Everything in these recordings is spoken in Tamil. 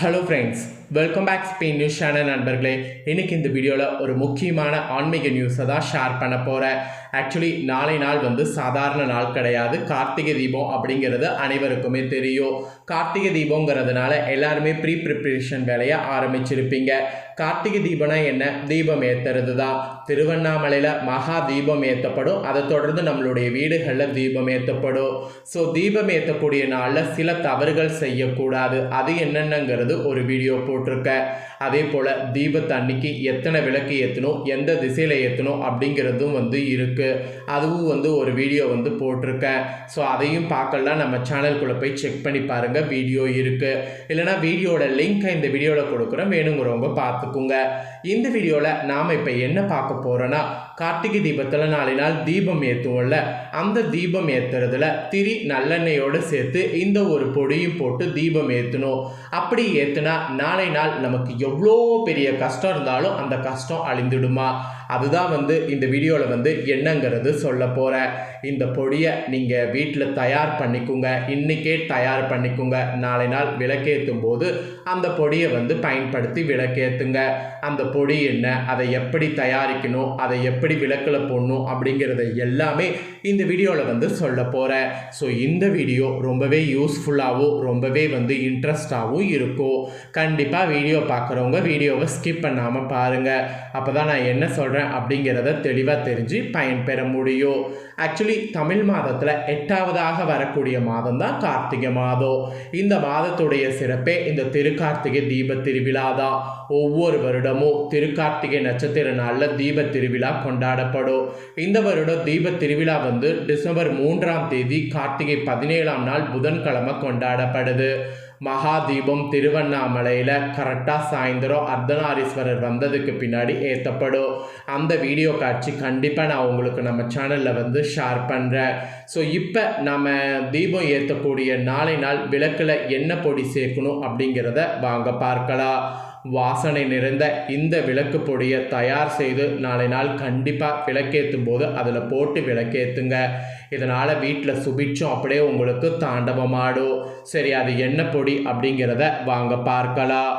Hello friends welcome back Spain news channel நண்பர்களே. இன்னைக்கு இந்த வீடியோவில் ஒரு முக்கியமான ஆன்மீக நியூஸை தான் ஷேர் பண்ண போகிறேன் ஆக்சுவலி நாளை நாள் வந்து சாதாரண நாள் கிடையாது. கார்த்திகை தீபம் அப்படிங்கிறது அனைவருக்குமே தெரியும். கார்த்திகை தீபங்கிறதுனால எல்லாருமே ப்ரீ ப்ரிப்ரேஷன் வேலையை ஆரம்பிச்சிருப்பீங்க. கார்த்திகை தீபம்னா என்ன? தீபம் ஏற்றுறது தான். திருவண்ணாமலையில் மகா தீபம் ஏற்றப்படும் அதை தொடர்ந்து நம்மளுடைய வீடுகளில் தீபம் ஏற்றப்படும் ஸோ தீபம் ஏற்றக்கூடிய நாளில் சில தவறுகள் செய்யக்கூடாது. அது என்னென்னங்கிறது ஒரு வீடியோ போட்டிருக்கேன் அதே போல் தீபத்தை அன்னைக்கு எத்தனை விளக்கு ஏற்றணும் எந்த திசையில் ஏற்றணும் அப்படிங்கிறதும் வந்து இருக்குது அதுவும் வந்து ஒரு வீடியோ வந்து போட்டிருக்கேன் ஸோ அதையும் பார்க்கலாம். நம்ம சேனல்குள்ளே போய் செக் பண்ணி பாருங்கள் வீடியோ இருக்குது இல்லைனா வீடியோட லிங்க்கை இந்த வீடியோவில் கொடுக்குறேன். வேணுங்கிறவங்க பார்த்துக்குங்க. இந்த வீடியோவில் நாம் இப்போ என்ன பார்க்க போகிறோன்னா கார்த்திகை தீபத்தில் நாளை நாள் தீபம் ஏற்றுவோம்ல அந்த தீபம் ஏற்றுறதுல திரி நல்லெண்ணெயோடு சேர்த்து இந்த ஒரு பொடியும் போட்டு தீபம் ஏற்றணும் அப்படி ஏற்றுனா நாளை நாள் நமக்கு எவ்வளோ பெரிய கஷ்டம் இருந்தாலும் அந்த கஷ்டம் அழிந்துடுமா? அதுதான் வந்து இந்த வீடியோவில் வந்து என்னங்கிறது சொல்ல போகிறேன் இந்த பொடியை நீங்கள் வீட்டில் தயார் பண்ணிக்கோங்க. இன்றைக்கே தயார் பண்ணிக்கோங்க. நாளை நாள் விளக்கேற்றும் போது அந்த பொடியை வந்து பயன்படுத்தி விளக்கேற்றுங்க அந்த பொடி என்ன அதை எப்படி தயாரிக்கணும் அதை எப்படி விளக்கில் போடணும் அப்படிங்கிறத எல்லாமே இந்த வீடியோவில் வந்து சொல்ல போகிறேன் ஸோ இந்த வீடியோ ரொம்பவே யூஸ்ஃபுல்லாகவும் ரொம்பவே வந்து இன்ட்ரெஸ்டாகவும் இருக்கும். கண்டிப்பாக வீடியோ பார்க்குறவங்க வீடியோவை ஸ்கிப் பண்ணாமல் பாருங்கள் அப்போ தான் நான் என்ன சொல்கிறேன் அப்படிங்கிறத தெளிவாக தெரிஞ்சு பயன்பெற முடியும். ஆக்சுவலி தமிழ் மாதத்தில் எட்டாவதாக வரக்கூடிய மாதம் தான் கார்த்திகை மாதம். இந்த மாதத்துடைய சிறப்பே இந்த திருக்கார்த்திகை தீப திருவிழா தான் ஒவ்வொரு வருடமும் திருக்கார்த்திகை நட்சத்திர நாளில் தீப திருவிழா கொண்டாடப்படும். இந்த வருடம் தீப திருவிழா வந்து டிசம்பர் மூன்றாம் தேதி கார்த்திகை பதினேழாம் நாள் புதன்கிழமை கொண்டாடப்படுது. மகா தீபம் திருவண்ணாமலையில் கரெக்டாக சாயந்தரம் அர்த்தநாரீஸ்வரர் வந்ததுக்கு பின்னாடி ஏற்றப்படும் அந்த வீடியோ காட்சி கண்டிப்பாக நான் உங்களுக்கு நம்ம சேனலில் வந்து ஷேர் பண்ணுறேன் ஸோ இப்போ நம்ம தீபம் ஏற்றக்கூடிய நாளை நாள் விளக்கில் என்ன பொடி சேர்க்கணும் அப்படிங்கிறத வாங்க பார்க்கலாம். வாசனை நிறைந்த இந்த விளக்கு பொடியை தயார் செய்து நாளை நாள் கண்டிப்பாக விளக்கேற்றும் போது அதில் போட்டு விளக்கேற்றுங்க இதனால் வீட்டில் சுபிட்சம் அப்படியே உங்களுக்கு தாண்டவமாடும். சரி அது என்ன பொடி அப்படிங்கிறத வாங்க பார்க்கலாம்.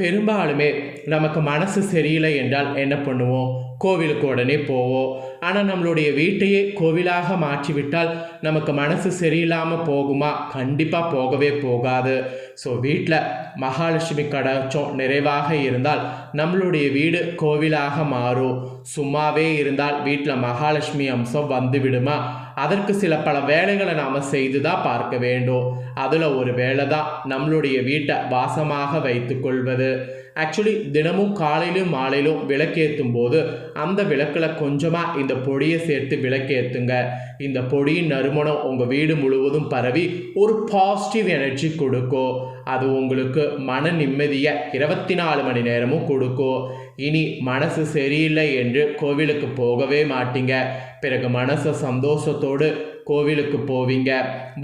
பெரும்பாலுமே நமக்கு மனசு சரியில்லை என்றால் என்ன பண்ணுவோம்? கோவிலுக்கு உடனே போவோம் ஆனால் நம்மளுடைய வீட்டையே கோவிலாக மாற்றிவிட்டால் நமக்கு மனசு சரியில்லாமல் போகுமா? கண்டிப்பாக போகவே போகாது. ஸோ வீட்டில் மகாலட்சுமி கடாட்சம் நிறைவாக இருந்தால் நம்மளுடைய வீடு கோவிலாக மாறும். சும்மாவே இருந்தால் வீட்டில் மகாலட்சுமி அம்சம் வந்துவிடுமா அதற்கு சில பல வேலைகளை நாம் செய்து தான் பார்க்க வேண்டும். அதில் ஒரு வேலை தான் நம்மளுடைய வீட்டை வாசமாக வைத்துக்கொள்வது ஆக்சுவலி தினமும் காலையிலும் மாலையிலும் விளக்கேற்றும் போது அந்த விளக்கில் கொஞ்சமாக இந்த பொடியை சேர்த்து விளக்கேற்றுங்க இந்த பொடியின் நறுமணம் உங்கள் வீடு முழுவதும் பரவி ஒரு பாசிட்டிவ் எனர்ஜி கொடுக்கும். அது உங்களுக்கு மன நிம்மதியை இருபத்தி நாலு மணி நேரமும் கொடுக்கும். இனி மனசு சரியில்லை என்று கோவிலுக்கு போகவே மாட்டீங்க. பிறகு மனசை சந்தோஷத்தோடு கோவிலுக்கு போவீங்க.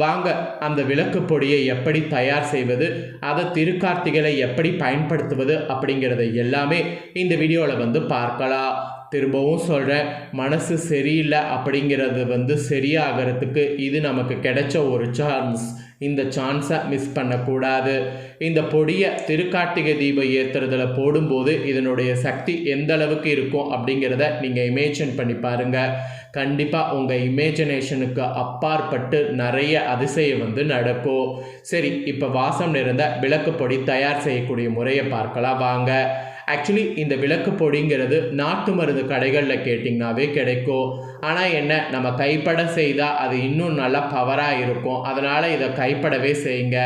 வாங்க அந்த விளக்கு பொடியை எப்படி தயார் செய்வது அதை திருக்கார்த்திகளை எப்படி பயன்படுத்துவது அப்படிங்கிறத எல்லாமே இந்த வீடியோவில் வந்து பார்க்கலாம். திரும்பவும் சொல்கிறேன் மனசு சரியில்லை அப்படிங்கிறது வந்து சரியாகிறதுக்கு இது நமக்கு கிடைச்ச ஒரு சான்ஸ் இந்த சான்ஸை மிஸ் பண்ணக்கூடாது. இந்த பொடியை திருக்கார்த்திகை தீபம் ஏற்றுறதுல போடும்போது இதனுடைய சக்தி எந்த அளவுக்கு இருக்கும் அப்படிங்கிறத நீங்கள் இமேஜின் பண்ணி பாருங்கள் கண்டிப்பாக உங்கள் இமேஜினேஷனுக்கு அப்பாற்பட்டு நிறைய அதிசயம் வந்து நடக்கும். சரி இப்போ வாசம் நிறைந்த விளக்கு பொடி தயார் செய்யக்கூடிய முறையை பார்க்கலாம். வாங்க. ஆக்சுவலி இந்த விளக்கு பொடிங்கிறது நாட்டு மருந்து கடைகளில் கேட்டிங்கனாவே கிடைக்கும். ஆனால் என்ன நம்ம கைப்பட செய்தால் அது இன்னும் நல்லா பவராக இருக்கும். அதனால் இதை கைப்படவே செய்யுங்க.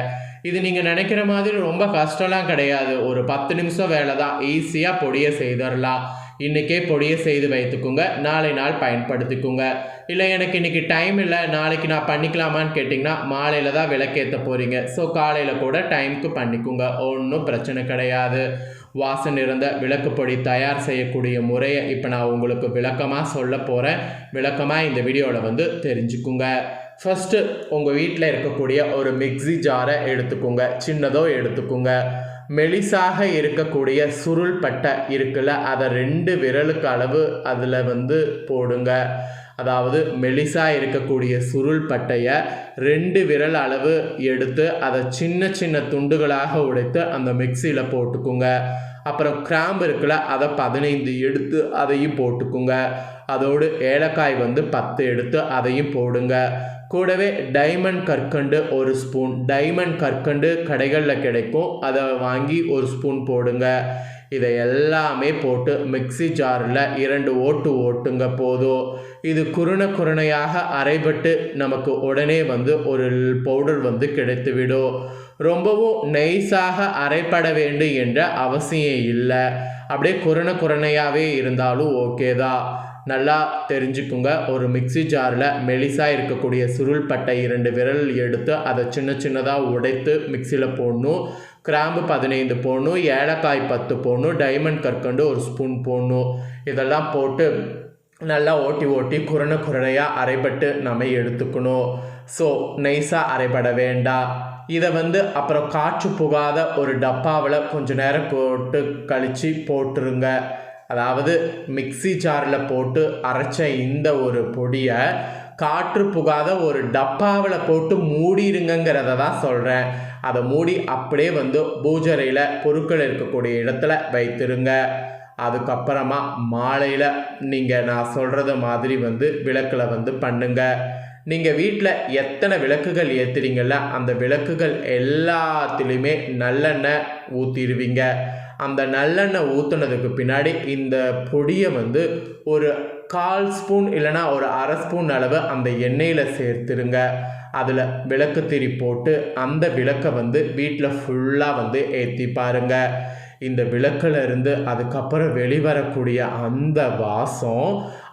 இது நீங்கள் நினைக்கிற மாதிரி ரொம்ப கஷ்டம்லாம் கிடையாது. ஒரு பத்து நிமிஷம் வேலை தான். ஈஸியாக பொடியை செய்திடலாம். இன்றைக்கே பொடியை செய்து வைத்துக்கோங்க. நாளை நாள் பயன்படுத்திக்கோங்க. இல்லை எனக்கு இன்றைக்கி டைம் இல்லை. நாளைக்கு நான் பண்ணிக்கலாமான்னு கேட்டிங்கன்னா மாலையில் தான் விளக்கேற்ற போகிறீங்க ஸோ காலையில் கூட டைமுக்கு பண்ணிக்கோங்க. ஒன்றும் பிரச்சனை கிடையாது. வாசம் நிறைந்த விளக்குப்பொடி தயார் செய்யக்கூடிய முறையை இப்போ நான் உங்களுக்கு விளக்கமாக சொல்ல போகிறேன் விளக்கமாக இந்த வீடியோவில் வந்து தெரிஞ்சுக்குங்க. ஃபஸ்ட்டு உங்கள் வீட்டில் இருக்கக்கூடிய ஒரு மிக்ஸி ஜாரை எடுத்துக்கோங்க. சின்னதோ எடுத்துக்கோங்க. மெலிசாக இருக்கக்கூடிய சுருள் பட்டை இருக்குல்ல அதை ரெண்டு விரலுக்கு அளவு அதில் வந்து போடுங்க. அதாவது மெலிசாக இருக்கக்கூடிய சுருள் பட்டையை ரெண்டு விரல் அளவு எடுத்து அதை சின்ன சின்ன துண்டுகளாக உடைத்து அந்த மிக்சியில் போட்டுக்குங்க. அப்புறம் கிராம்பு இருக்குல்ல அதை பதினைந்து எடுத்து அதையும் போட்டுக்குங்க. அதோடு ஏலக்காய் வந்து பத்து எடுத்து அதையும் போடுங்க. கூடவே டைமண்ட் கற்கண்டு ஒரு ஸ்பூன். டைமண்ட் கற்கண்டு கடைகளில் கிடைக்கும். அதை வாங்கி ஒரு ஸ்பூன் போடுங்க. இதை எல்லாமே போட்டு மிக்ஸி ஜாரில் இரண்டு ஓட்டு ஓட்டுங்க போதும். இது குருணை குருணையாக அரைபட்டு நமக்கு உடனே வந்து ஒரு பவுடர் வந்து கிடைத்துவிடும். ரொம்பவும் நைஸாக அரைப்பட வேண்டும் என்ற அவசியம் இல்லை. அப்படியே குருணை குருணையாகவே இருந்தாலும் ஓகே தான். நல்லா தெரிஞ்சுக்குங்க. ஒரு மிக்ஸி ஜாரில் மெலிசாக இருக்கக்கூடிய சுருள்பட்டை இரண்டு விரல் எடுத்து அதை சின்ன சின்னதாக உடைத்து மிக்சியில் போடணும். கிராம்பு பதினைந்து போடணும் ஏலக்காய் பத்து போடணும் டைமண்ட் கற்கண்டு ஒரு ஸ்பூன் போடணும். இதெல்லாம் போட்டு நல்லா ஓட்டி ஓட்டி குரண குரணையாக அரைப்பட்டு நம்ம எடுத்துக்கணும். ஸோ நைஸாக அரைப்பட வேண்டாம். இதை வந்து அப்புறம் காற்று புகாத ஒரு டப்பாவில் கொஞ்ச நேரம் போட்டு கழித்து போட்டுருங்க. அதாவது மிக்ஸி ஜாரில் போட்டு அரைச்ச இந்த ஒரு பொடியை காற்று புகாத ஒரு டப்பாவில் போட்டு மூடிடுங்கிறத தான் சொல்கிறேன் அதை மூடி அப்படியே வந்து பூஜரையில் பொருட்கள் இருக்கக்கூடிய இடத்துல வைத்திருங்க. அதுக்கப்புறமா மாலையில் நீங்கள் நான் சொல்கிறது மாதிரி வந்து விளக்கில் வந்து பண்ணுங்க. நீங்கள் வீட்டில் எத்தனை விளக்குகள் ஏற்றுறீங்கள அந்த விளக்குகள் எல்லாத்துலேயுமே நல்லெண்ணெய் ஊற்றிடுவீங்க அந்த நல்லெண்ணெய் ஊற்றுனதுக்கு பின்னாடி இந்த பொடியை வந்து ஒரு கால் ஸ்பூன் இல்லைனா ஒரு அரை ஸ்பூன் அளவு அந்த எண்ணெயில் சேர்த்துருங்க. அதில் விளக்கு திரி போட்டு அந்த விளக்கை வந்து வீட்டில் ஃபுல்லாக வந்து ஏற்றி பாருங்கள் இந்த விளக்கில் இருந்து அதுக்கப்புறம் வெளிவரக்கூடிய அந்த வாசம்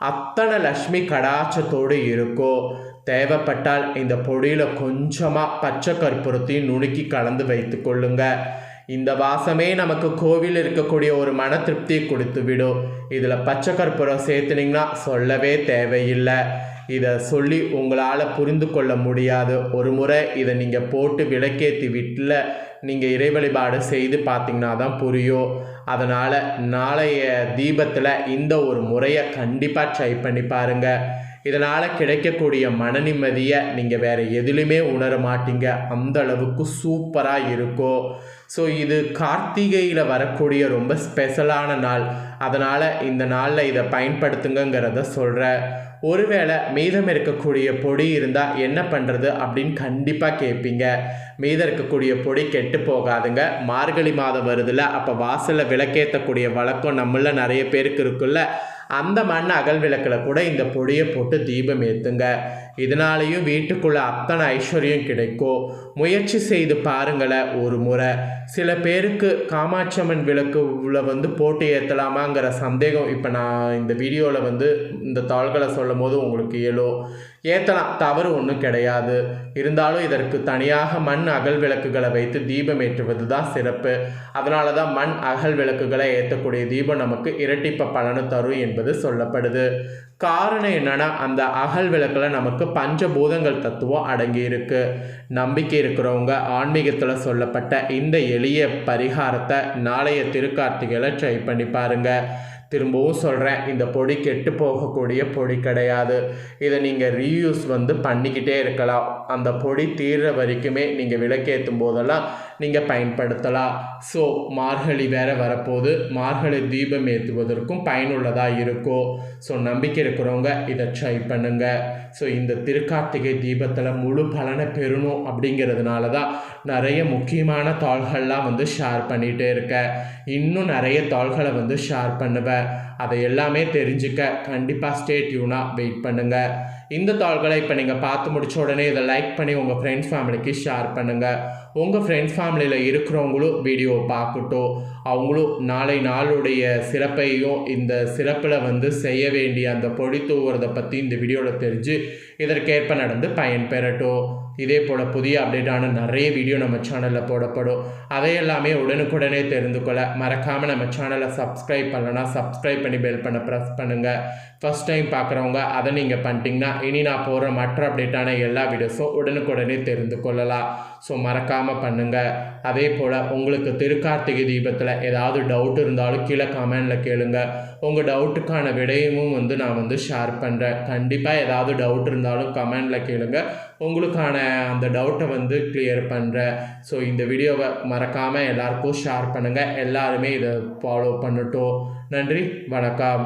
அத்தனை லக்ஷ்மி கடாச்சத்தோடு இருக்கும் தேவைப்பட்டால் இந்த பொடியில் கொஞ்சமாக பச்சை கற்பூரத்தையும் நுணுக்கி கலந்து வைத்து கொள்ளுங்கள் இந்த வாசமே நமக்கு கோவில் இருக்கக்கூடிய ஒரு மன திருப்தியை கொடுத்து விடும். இதில் பச்சை கற்பூரம் சேர்த்துனீங்கன்னா சொல்லவே தேவையில்லை. இதை சொல்லி உங்களால் புரிந்து கொள்ள முடியாது. ஒரு முறை இதை நீங்கள் போட்டு விளக்கேற்றி வீட்டில் நீங்கள் இறை வழிபாடு செய்து பார்த்தீங்கன்னா தான் புரியும். அதனால் நாளைய தீபத்தில் இந்த ஒரு முறையை கண்டிப்பாக ட்ரை பண்ணி பாருங்கள் இதனால் கிடைக்கக்கூடிய மன நிம்மதியை நீங்கள் வேறு எதுலையுமே உணர மாட்டீங்க. அந்த அளவுக்கு சூப்பராக இருக்கும். ஸோ இது கார்த்திகையில் வரக்கூடிய ரொம்ப ஸ்பெஷலான நாள். அதனால் இந்த நாளில் இதை பயன்படுத்துங்கிறத சொல்கிறேன் ஒருவேளை மீதம் இருக்கக்கூடிய பொடி இருந்தால் என்ன பண்ணுறது அப்படின்னு கண்டிப்பாக கேட்பீங்க மீதம் இருக்கக்கூடிய பொடி கெட்டு போகாதுங்க. மார்கழி மாதம் வருதுல்ல அப்போ வாசலில் விளக்கேற்றக்கூடிய வழக்கம் நம்மள நிறைய பேருக்கு இருக்குல்ல அந்த மண் அகல் விளக்கில் கூட இந்த பொடியை போட்டு தீபம் ஏற்றுங்க இதனாலேயும் வீட்டுக்குள்ளே அத்தனை ஐஸ்வர்யம் கிடைக்கும். முயற்சி செய்து பாருங்களேன் ஒரு முறை. சில பேருக்கு காமாட்சம்மன் விளக்குல வந்து போட்டு ஏற்றலாமாங்கிற சந்தேகம் இப்போ நான் இந்த வீடியோவில் வந்து இந்த தாள்களை சொல்லும் போது உங்களுக்கு இயலும் ஏற்றலாம் தவறு ஒன்றும் கிடையாது. இருந்தாலும் இதற்கு தனியாக மண் அகல் விளக்குகளை வைத்து தீபம் ஏற்றுவது தான் சிறப்பு. அதனால தான் மண் அகல் விளக்குகளை ஏற்றக்கூடிய தீபம் நமக்கு இரட்டிப்ப பலனை தரும் என்பது சொல்லப்படுது. காரணம் என்னென்னா அந்த அகல் விளக்கில் நமக்கு பஞ்சபூதங்கள் தத்துவம் அடங்கியிருக்கு நம்பிக்கை இருக்கிறவங்க ஆன்மீகத்தில் சொல்லப்பட்ட இந்த எளிய பரிகாரத்தை நாளைய திருக்கார்த்திகையில் ட்ரை பண்ணி பாருங்கள் திரும்பவும் சொல்கிறேன் இந்த பொடி கெட்டு போகக்கூடிய பொடி கிடையாது. இதை நீங்கள் ரீயூஸ் வந்து பண்ணிக்கிட்டே இருக்கலாம். அந்த பொடி தீர்ற வரைக்குமே நீங்கள் விளக்கேற்றும் போதெல்லாம் நீங்கள் பயன்படுத்தலாம். ஸோ மார்கழி வேற வரப்போது மார்கழி தீபம் ஏற்றுவதற்கும் பயனுள்ளதாக இருக்கும் ஸோ நம்பிக்கை இருக்கிறவங்க இதை ட்ரை பண்ணுங்கள் ஸோ இந்த திருக்கார்த்திகை தீபத்தில் முழு பலனை பெறணும் அப்படிங்கிறதுனால தான் நிறைய முக்கியமான தாள்கள்லாம் வந்து ஷேர் பண்ணிகிட்டே இருக்கேன். இன்னும் நிறைய தாள்களை வந்து ஷேர் பண்ணுவேன். அதை எல்லாமே தெரிஞ்சுக்க கண்டிப்பாக ஸ்டே டியூனாக வெயிட் பண்ணுங்கள் இந்த தாள்களை இப்போ நீங்கள் பார்த்து முடிச்ச உடனே இதை லைக் பண்ணி உங்கள் ஃப்ரெண்ட்ஸ் ஃபேமிலிக்கு ஷேர் பண்ணுங்கள் உங்கள் ஃப்ரெண்ட்ஸ் ஃபேமிலியில் இருக்கிறவங்களும் வீடியோ பார்க்கட்டும். அவங்களும் நாளை நாளுடைய சிறப்பையும் இந்த சிறப்பில் வந்து செய்ய வேண்டிய அந்த பொடி தூவுறதை பற்றி இந்த வீடியோவில் தெரிஞ்சு இதற்கேற்ப நடந்து பயன் பெறட்டும் இதே போல் புதிய அப்டேட்டான நிறைய வீடியோ நம்ம சேனலில் போடப்படும். அதையெல்லாமே உடனுக்குடனே தெரிந்து கொள்ள மறக்காமல் நம்ம சேனலை சப்ஸ்கிரைப் பண்ணலன்னா சப்ஸ்கிரைப் பண்ணி பெல் பண்ண ப்ரெஸ் பண்ணுங்கள் ஃபஸ்ட் டைம் பார்க்குறவங்க அதை நீங்கள் பண்ணிட்டீங்கன்னா இனி நான் போகிற மற்ற அப்டேட்டான எல்லா வீடியோஸும் உடனுக்குடனே தெரிந்து கொள்ளலாம். ஸோ மறக்காமல் பண்ணுங்கள் அதே போல் உங்களுக்கு திருக்கார்த்திகை தீபத்தில் ஏதாவது டவுட் இருந்தாலும் கீழே கமெண்டில் கேளுங்க. உங்கள் டவுட்டுக்கான விடயமும் வந்து நான் வந்து ஷேர் பண்ணுறேன் கண்டிப்பாக ஏதாவது டவுட் இருந்தாலும் கமெண்டில் கேளுங்க. உங்களுக்கான அந்த டவுட்டை வந்து கிளியர் பண்ணுறேன் ஸோ இந்த வீடியோவை மறக்காமல் எல்லாருக்கும் ஷேர் பண்ணுங்கள் எல்லாருமே இதை ஃபாலோ பண்ணட்டும். நன்றி வணக்கம்.